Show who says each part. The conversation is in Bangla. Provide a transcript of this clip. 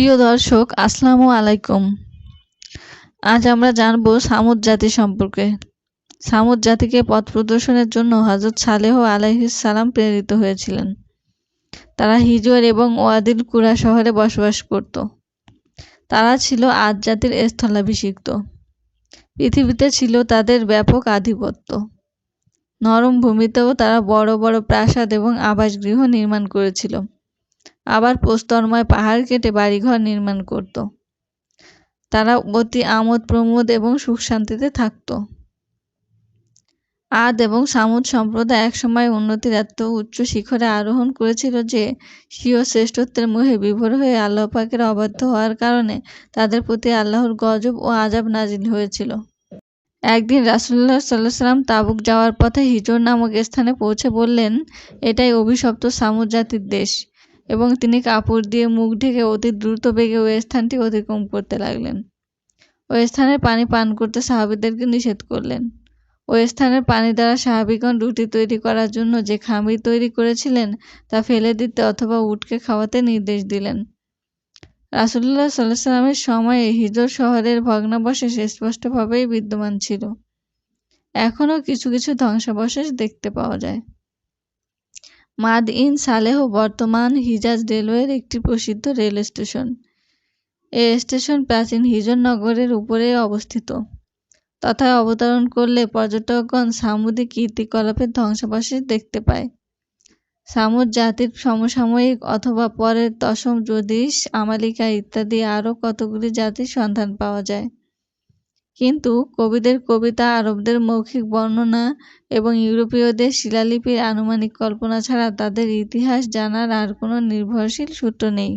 Speaker 1: প্রিয় দর্শক, আসসালামু আলাইকুম। আজ আমরা জানব সামুদ জাতি সম্পর্কে। সামুদ জাতিকে পথ প্রদর্শনের জন্য হজরত সালেহ সালাম প্রেরিত হয়েছিলেন। তারা হিজর এবং ওয়াদিল কুরা শহরে বসবাস করত। তারা ছিল আজ জাতির স্থলাভিষিক্ত। পৃথিবীতে ছিল তাদের ব্যাপক আধিপত্য। নরম ভূমিতেও তারা বড় বড় প্রাসাদ এবং আবাসগৃহ নির্মাণ করেছিল। আবার প্রস্তরময় পাহাড় কেটে বাড়িঘর নির্মাণ করত। তারা অতি আমোদ প্রমোদ এবং সুখ শান্তিতে থাকত। আদ এবং সামুদ সম্প্রদায় একসময় উন্নতির এত উচ্চ শিখরে আরোহণ করেছিল যে, স্বীয় শ্রেষ্ঠত্বের মুহে বিভোর হয়ে আল্লাহ পাকের অবাধ্য হওয়ার কারণে তাদের প্রতি আল্লাহর গজব ও আজাব নাজিল হয়েছিল। একদিন রাসুল্লাহ সাল্লাহ সাল্লাম তাবুক যাওয়ার পথে হিজর নামক স্থানে পৌঁছে বললেন, এটাই অভিশপ্ত সামুদ জাতির দেশ। এবং তিনি কাপড় দিয়ে মুখ ঢেকে অতি দ্রুত বেগে ওই স্থানটি অতিক্রম করতে লাগলেন। ওই স্থানের পানি পান করতে সাহাবিদেরকে নিষেধ করলেন। ওই স্থানের পানি দ্বারা সাহাবিগণ রুটি তৈরি করার জন্য যে খামির তৈরি করেছিলেন, তা ফেলে দিতে অথবা উটকে খাওয়াতে নির্দেশ দিলেন। রাসুল্লাহ সাল্লাহ সাল্লামের সময়ে হিজর শহরের ভগ্নাবশেষ স্পষ্টভাবেই বিদ্যমান ছিল। এখনও কিছু কিছু ধ্বংসাবশেষ দেখতে পাওয়া যায়। মাদ ইন সালেহ বর্তমান হিজাজ রেলওয়ের একটি প্রসিদ্ধ রেল স্টেশন। এই স্টেশন প্রাচীন হিজর নগরের উপরে অবস্থিত। তথায় অবতরণ করলে পর্যটকগণ সামুদ্রিক কীর্তিকলাপের ধ্বংসাবশেষ দেখতে পায়। সামুদ জাতির সমসাময়িক অথবা পরের দশম যদিস আমালিকা ইত্যাদি আরও কতগুলি জাতির সন্ধান পাওয়া যায়। কিন্তু কবিদের কবিতা, আরবদের মৌখিক বর্ণনা এবং ইউরোপীয়দের শিলালিপির আনুমানিক কল্পনা ছাড়া তাদের ইতিহাস জানার আর কোনো নির্ভরশীল সূত্র নেই।